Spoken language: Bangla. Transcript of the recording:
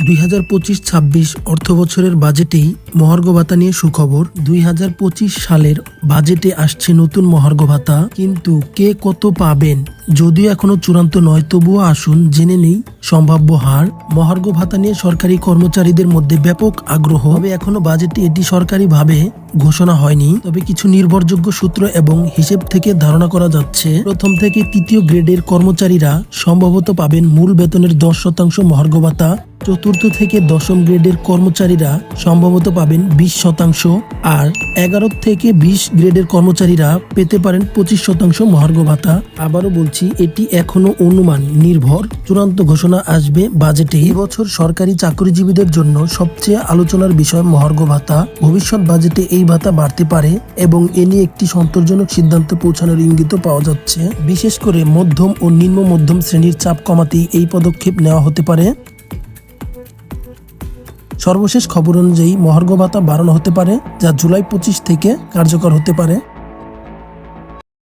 দুই হাজার পঁচিশ ছাব্বিশ অর্থ বছরের বাজেটেই মহার্ঘ ভাতা নিয়ে সুখবর। দুই হাজার পঁচিশ সালের বাজেটে আসছে নতুন মহার্ঘ ভাতা। কিন্তু কে কত পাবেন? যদিও এখনও চূড়ান্ত নয়, তবুও আসুন জেনে নেই সম্ভাব্য হার। মহার্ঘ ভাতা নিয়ে সরকারি কর্মচারীদের মধ্যে ব্যাপক আগ্রহ। তবে এখনও বাজেটে এটি সরকারিভাবে ঘোষণা হয়নি। তবে কিছু নির্ভরযোগ্য সূত্র এবং হিসেব থেকে ধারণা করা যাচ্ছে, প্রথম থেকে তৃতীয় গ্রেডের কর্মচারীরা সম্ভবত পাবেন মূল বেতনের দশ শতাংশ মহার্ঘ ভাতা। চতুর্থ থেকে দশম গ্রেডের কর্মচারীরা সম্ভবত পাবেন বিশ শতাংশ আর এগারো থেকে বিশ গ্রেডের কর্মচারীরা পেতে পারেন পঁচিশ শতাংশ মহার্ঘ ভাতা। আবারও বলছি, এটি এখনও অনুমান, নির্ভর। চূড়ান্ত ঘোষণা আসবে বাজেটে। এবছর সরকারি চাকরিজীবীদের জন্য সবচেয়ে আলোচনার বিষয় মহার্ঘ ভাতা। ভবিষ্যৎ বাজেটে এই ভাতা বাড়তে পারে এবং এ নিয়ে একটি সন্তোষজনক সিদ্ধান্তে পৌঁছানোর ইঙ্গিত পাওয়া যাচ্ছে। বিশেষ করে মধ্যম ও নিম্ন মধ্যম শ্রেণির চাপ কমাতেই এই পদক্ষেপ নেওয়া হতে পারে। সর্বশেষ খবর অনুযায়ী মহার্ঘ ভাতা বাড়ানো হতে পারে, যা জুলাই পঁচিশ থেকে কার্যকর হতে পারে।